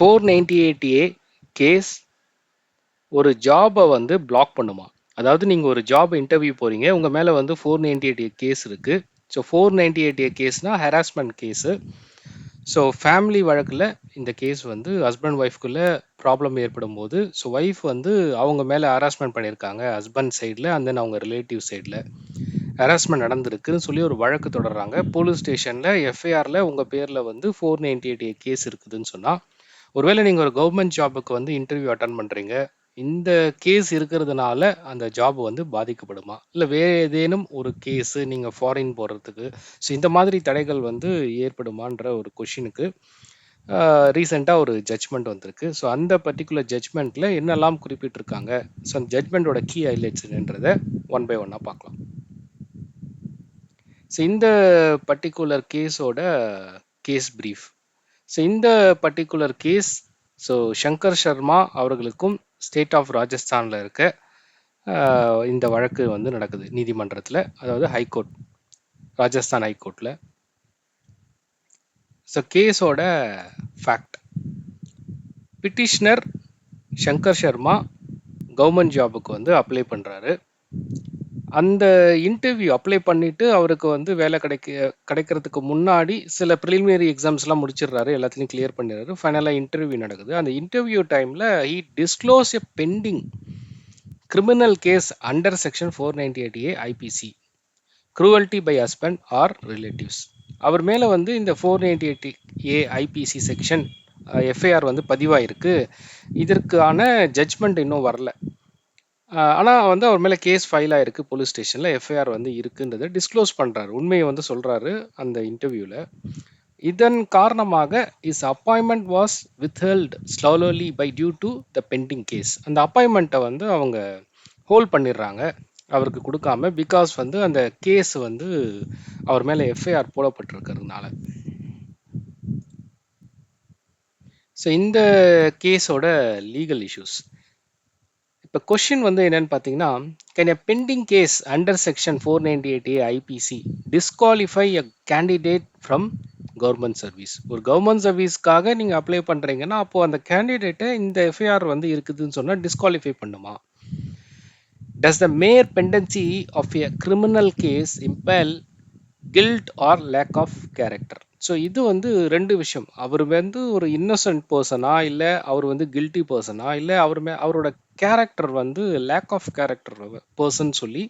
Four ninety eight A case ஒரு ஜாபை வந்து பிளாக் பண்ணுமா? அதாவது நீங்கள் ஒரு ஜாப் இன்டர்வியூ போகிறீங்க உங்கள் மேலே வந்து four ninety eight A case இருக்குது so four ninety eight A கேஸ்னால் harassment case so family வழக்கில் இந்த கேஸ் வந்து ஹஸ்பண்ட் ஒய்ஃப்குள்ளே ப்ராப்ளம் ஏற்படும் போது ஸோ ஒய்ஃப் வந்து அவங்க மேலே ஹராஸ்மெண்ட் பண்ணியிருக்காங்க ஹஸ்பண்ட் சைடில் அண்ட் தென் அவங்க ரிலேட்டிவ் சைடில் ஹராஸ்மெண்ட் நடந்திருக்குன்னு சொல்லி ஒரு வழக்கு தொடர்றாங்க. போலீஸ் ஸ்டேஷனில் எஃப்ஐஆரில் உங்கள் பேரில் வந்து four ninety eight A case இருக்குதுன்னு சொன்னால் ஒருவேளை நீங்கள் ஒரு கவர்மெண்ட் ஜாபுக்கு வந்து இன்டர்வியூ அட்டன் பண்ணுறீங்க இந்த கேஸ் இருக்கிறதுனால அந்த ஜாப் வந்து பாதிக்கப்படுமா? இல்லை வேறு ஏதேனும் ஒரு கேஸு நீங்கள் ஃபாரின் போகிறதுக்கு ஸோ இந்த மாதிரி தடைகள் வந்து ஏற்படுமான்ற ஒரு கொஷினுக்கு ரீசெண்டாக ஒரு ஜட்ஜ்மெண்ட் வந்திருக்கு. ஸோ அந்த பர்டிகுலர் ஜட்ஜ்மெண்ட்டில் என்னெல்லாம் குறிப்பிட்டிருக்காங்க? ஸோ அந்த ஜட்ஜ்மெண்ட்டோட கீ ஹைலைட்ஸ்ன்றதை ஒன் பை ஒன்னாக பார்க்கலாம். ஸோ இந்த பர்டிகுலர் கேஸோட கேஸ் பிரீஃப் ஸோ இந்த particular case so Shankar Sharma அவர்களுக்கும் ஸ்டேட் ஆஃப் ராஜஸ்தானில் இருக்க இந்த வழக்கு வந்து நடக்குது நீதிமன்றத்தில் அதாவது ஹைகோர்ட் ராஜஸ்தான் ஹைகோர்ட்டில் ஸோ கேஸோட fact petitioner Shankar Sharma government ஜாபுக்கு வந்து அப்ளை பண்ணுறாரு அந்த இன்டர்வியூ அப்ளை பண்ணிட்டு அவருக்கு வந்து வேலை கிடைக்க கிடைக்கிறதுக்கு முன்னாடி சில ப்ரிலிமினரி எக்ஸாம்ஸ்லாம் முடிச்சிடுறாரு. எல்லாத்தையும் கிளியர் பண்ணிடுறாரு. ஃபைனலாக இன்டர்வியூ நடக்குது. அந்த இன்டர்வியூ டைமில் he disclose a pending criminal case under section four ninety eight A IPC cruelty by husband or relatives அவர் மேலே வந்து இந்த four ninety eight A IPC section FIR வந்து பதிவாயிருக்கு. இதற்கான ஜட்ஜ்மெண்ட் இன்னும் வரல. ஆனால் வந்து அவர் மேலே கேஸ் ஃபைல் ஆயிருக்கு போலீஸ் ஸ்டேஷனில் எஃப்ஐஆர் வந்து இருக்குன்றதை டிஸ்க்ளோஸ் பண்ணுறாரு உண்மையை வந்து சொல்கிறாரு அந்த இன்டர்வியூவில் இதன் காரணமாக his appointment was withheld solely by due to the pending case அந்த அப்பாயின்மெண்ட்டை வந்து அவங்க ஹோல்ட் பண்ணிடுறாங்க. அவருக்கு கொடுக்காம பிகாஸ் வந்து அந்த கேஸ் வந்து அவர் மேலே எஃப்ஐஆர் போடப்பட்டிருக்கிறதுனால. ஸோ இந்த கேஸோட லீகல் இஷ்யூஸ் இப்போ கொஷின் வந்து என்னன்னு பார்த்தீங்கன்னா can a pending case under section four ninety eight A IPC disqualify a candidate from government service ஒரு கவர்மெண்ட் சர்வீஸ்க்காக நீங்கள் அப்ளை பண்ணுறீங்கன்னா அப்போது அந்த கேண்டிடேட்டை இந்த எஃப்ஐஆர் வந்து இருக்குதுன்னு சொன்னால் டிஸ்குவாலிஃபை பண்ணுமா? Does the mere pendency of a criminal case imply guilt or lack of character so இது வந்து ரெண்டு விஷயம். அவர் வந்து ஒரு இன்னசென்ட் பர்சனா இல்லை அவர் வந்து கில்ட்டி பர்சனா இல்லை அவர் மே அவரோட கேரக்டர் வந்து லேக் ஆஃப் கேரக்டர் பர்சன் சொல்லி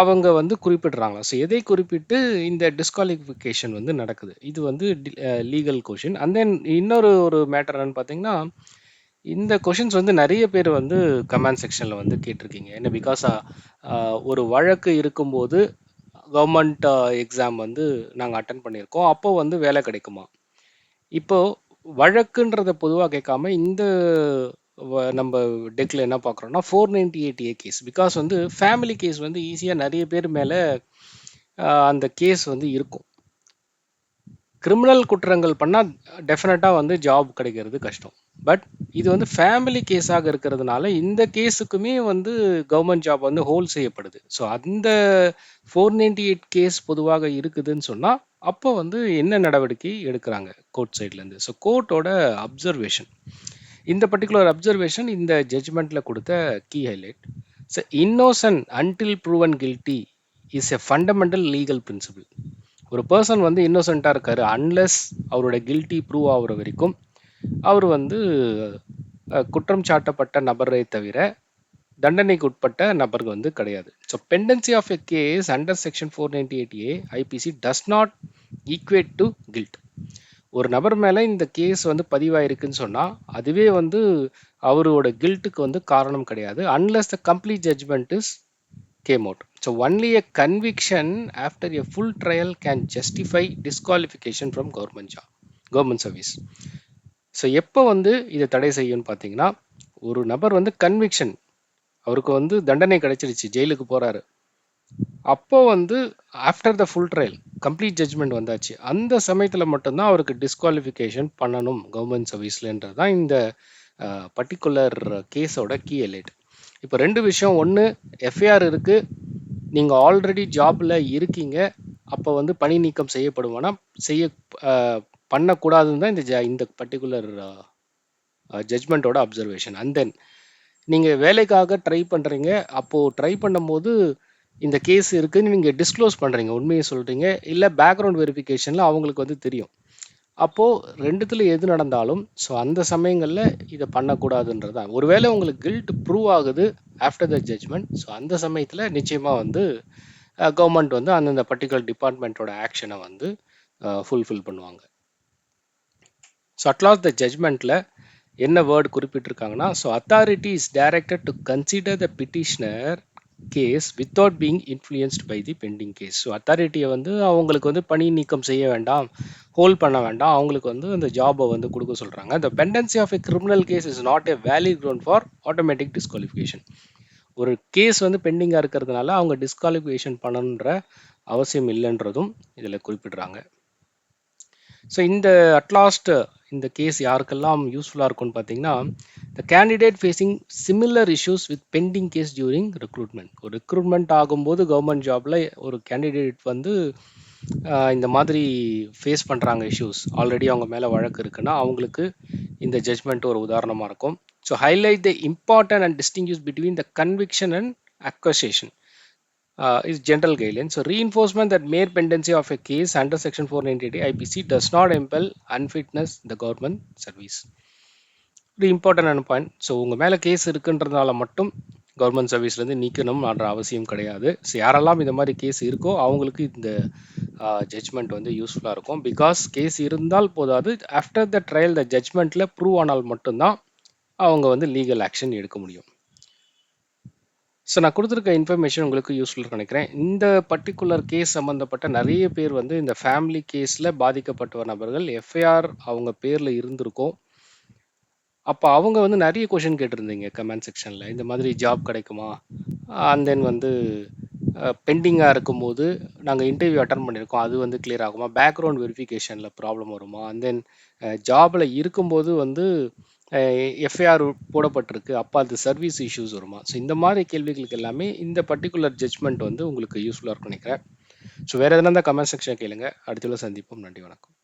அவங்க வந்து குறிப்பிடுறாங்களா ஸோ எதை குறிப்பிட்டு இந்த டிஸ்குவாலிஃபிகேஷன் வந்து நடக்குது? இது வந்து லீகல் கொஷின் அண்ட் தென் இன்னொரு ஒரு மேட்டர் என்னன்னு பார்த்தீங்கன்னா இந்த கொஷின்ஸ் வந்து நிறைய பேர் வந்து கமெண்ட் செக்ஷனில் வந்து கேட்டிருக்கீங்க. என்ன? பிகாஸ் ஒரு வழக்கு இருக்கும்போது கவர்மெண்ட் எக்ஸாம் வந்து நாங்கள் அட்டன் பண்ணியிருக்கோம். அப்போ வந்து வேலை கிடைக்குமா? இப்போது வழக்குன்றத பொதுவாக கேட்காம இந்த நம்ம டெக்கில் என்ன பார்க்குறோம்னா four ninety eight A case because வந்து ஃபேமிலி கேஸ் வந்து ஈஸியாக நிறைய பேர் மேலே அந்த கேஸ் வந்து இருக்கும். கிரிமினல் குற்றங்கள் பண்ணால் டெஃபினட்டாக வந்து ஜாப் கிடைக்கிறது கஷ்டம். பட் இது வந்து ஃபேமிலி கேஸாக இருக்கிறதுனால இந்த கேஸுக்குமே வந்து கவர்மெண்ட் ஜாப் வந்து ஹோல்ட் செய்யப்படுது. ஸோ அந்த ஃபோர் நைன்டி எயிட் கேஸ் பொதுவாக இருக்குதுன்னு சொன்னால் அப்போ வந்து என்ன நடவடிக்கை எடுக்கிறாங்க? கோர்ட் சைட்லேருந்து ஸோ கோர்ட்டோட அப்சர்வேஷன் இந்த பர்டிகுலர் அப்சர்வேஷன் இந்த ஜட்ஜ்மெண்ட்டில் கொடுத்த key highlight so innocent until proven guilty is a fundamental legal principle ஒரு பர்சன் வந்து இன்னோசென்ட்டாக இருக்காரு அன்லெஸ் அவரோட கில்ட்டி ப்ரூவ் ஆகுற வரைக்கும் அவர் வந்து குற்றம் சாட்டப்பட்ட நபரை தவிர தண்டனைக்கு உட்பட்ட நபர்கள் வந்து கிடையாது. So pendency of a case under section four ninety eight A IPC does not equate to guilt ஒரு நபர் மேலே இந்த கேஸ் வந்து பதிவாயிருக்குன்னு சொன்னால் அதுவே வந்து அவரோட கில்ட்டுக்கு வந்து காரணம் கிடையாது. Unless the complete judgment is came out so only a conviction after a full trial can justify disqualification from government job government service so எப்போ வந்து இதை தடை செய்யும்னு பார்த்தீங்கன்னா ஒரு நபர் வந்து கன்விக்ஷன் அவருக்கு வந்து தண்டனை கிடைச்சிருச்சு ஜெயிலுக்கு போகிறாரு அப்போ வந்து after the full trial complete judgment வந்தாச்சு. அந்த சமயத்தில் மட்டும்தான் அவருக்கு டிஸ்குவாலிஃபிகேஷன் பண்ணணும் கவர்மெண்ட் சர்வீஸ்லன்றது தான் இந்த பர்டிகுலர் கேஸோட கீ எலைட் இப்போ ரெண்டு விஷயம். ஒன்று எஃப்ஐஆர் இருக்குது நீங்கள் ஆல்ரெடி ஜாபில் இருக்கீங்க. அப்போ வந்து பணி நீக்கம் செய்யப்படுவோன்னா செய்ய பண்ணக்கூடாதுன்னு தான் இந்த ஜ- இந்த பர்டிகுலர் ஜட்ஜ்மெண்ட்டோட அப்சர்வேஷன் அண்ட் தென் நீங்கள் வேலைக்காக ட்ரை பண்ணுறீங்க அப்போது ட்ரை பண்ணும்போது இந்த கேஸ் இருக்குன்னு நீங்கள் டிஸ்க்ளோஸ் பண்ணுறீங்க உண்மையை சொல்கிறீங்க இல்லை பேக்ரவுண்ட் வெரிஃபிகேஷனில் அவங்களுக்கு வந்து தெரியும். அப்போது ரெண்டுத்தில் எது நடந்தாலும் ஸோ அந்த சமயங்களில் இதை பண்ணக்கூடாதுன்றது. தான் ஒருவேளை உங்களுக்கு கில்ட் ப்ரூவ் ஆகுது ஆஃப்டர் த ஜட்ஜ்மெண்ட் ஸோ அந்த சமயத்தில் நிச்சயமாக வந்து கவர்மெண்ட் வந்து அந்தந்த பர்டிகுலர் டிபார்ட்மெண்ட்டோட ஆக்ஷனை வந்து ஃபுல்ஃபில் பண்ணுவாங்க. ஸோ அட்லாஸ் த ஜட்ஜ்மெண்ட்டில் என்ன word குறிப்பிட்டிருக்காங்கன்னா so authority is directed to consider the petitioner case without being influenced by the pending case so அத்தாரிட்டியை வந்து அவங்களுக்கு வந்து பணி நீக்கம் செய்ய வேண்டாம் ஹோல்ட் பண்ண வேண்டாம். அவங்களுக்கு வந்து அந்த ஜாபை வந்து கொடுக்க சொல்கிறாங்க the pendency of a criminal case is not a valid ground for automatic disqualification ஒரு கேஸ் வந்து பெண்டிங்காக இருக்கிறதுனால அவங்க டிஸ்குவாலிஃபிகேஷன் பண்ணணுன்ற அவசியம் இல்லைன்றதும் இதில் குறிப்பிடுறாங்க. ஸோ இந்த அட்லாஸ்ட் இந்த கேஸ் யாருக்கெல்லாம் யூஸ்ஃபுல்லாக இருக்கும்னு பார்த்தீங்கன்னா the candidate facing similar issues with pending case during recruitment ஒரு ரெக்ரூட்மெண்ட் ஆகும்போது கவர்மெண்ட் ஜாபில் ஒரு கேண்டிடேட் வந்து இந்த மாதிரி ஃபேஸ் பண்ணுறாங்க இஷ்யூஸ் ஆல்ரெடி அவங்க மேலே வழக்கு இருக்குன்னா அவங்களுக்கு இந்த ஜட்மெண்ட் ஒரு உதாரணமாக இருக்கும். So highlight the important and distinguish between the conviction and accusation uh, is general guidelines. So reinforcement that mere pendency of a case under section 490 IPC does not impel unfitness the government service. ஒரு இம்பார்ட்டன்டான point so உங்கள் மேலே case இருக்குன்றதுனால மட்டும் government சர்வீஸ்லேருந்து நீக்கணும்ன்ற அவசியம் கிடையாது. So யாரெல்லாம் இந்த மாதிரி கேஸ் இருக்கோ அவங்களுக்கு இந்த uh, ஜட்ஜ்மெண்ட் வந்து யூஸ்ஃபுல்லாக இருக்கும். பிகாஸ் கேஸ் இருந்தால் போதாது. ஆஃப்டர் த ட்ரையல் த ஜட்ஜ்மெண்ட்டில் ப்ரூவ் ஆனால் மட்டும்தான் அவங்க வந்து லீகல் ஆக்ஷன் எடுக்க முடியும். ஸோ நான் கொடுத்துருக்க இன்ஃபர்மேஷன் உங்களுக்கு யூஸ்ஃபுல்லாக நினைக்கிறேன். இந்த பர்டிகுலர் கேஸ் சம்மந்தப்பட்ட நிறைய பேர் வந்து இந்த ஃபேமிலி கேஸில் பாதிக்கப்பட்ட நபர்கள் எஃப்ஐஆர் அவங்க பேரில் இருந்திருக்கும். அப்போ அவங்க வந்து நிறைய கொஷின் கேட்டிருந்தீங்க கமெண்ட் செக்ஷனில் இந்த மாதிரி ஜாப் கிடைக்குமா? அண்ட் தென் வந்து பெண்டிங்காக இருக்கும்போது நாங்கள் இன்டர்வியூ அட்டன் பண்ணியிருக்கோம். அது வந்து கிளியர் ஆகுமா? பேக்ரவுண்ட் வெரிஃபிகேஷனில் ப்ராப்ளம் வருமா? அண்ட் தென் ஜாபில் இருக்கும்போது வந்து எஃப்ஐஆர் போடப்பட்டிருக்கு. அப்போ அது சர்வீஸ் இஷ்யூஸ் வருமா? ஸோ இந்த மாதிரி கேள்விகளுக்கு எல்லாமே இந்த பர்டிகுலர் ஜட்ஜ்மெண்ட் வந்து உங்களுக்கு யூஸ்ஃபுல்லாக இருக்கும் நினைக்கிறேன். ஸோ வேறு எதனா இருந்தால் கமெண்ட் செக்ஷன் கேளுங்க. அடுத்த சந்திப்போம். நன்றி வணக்கம்.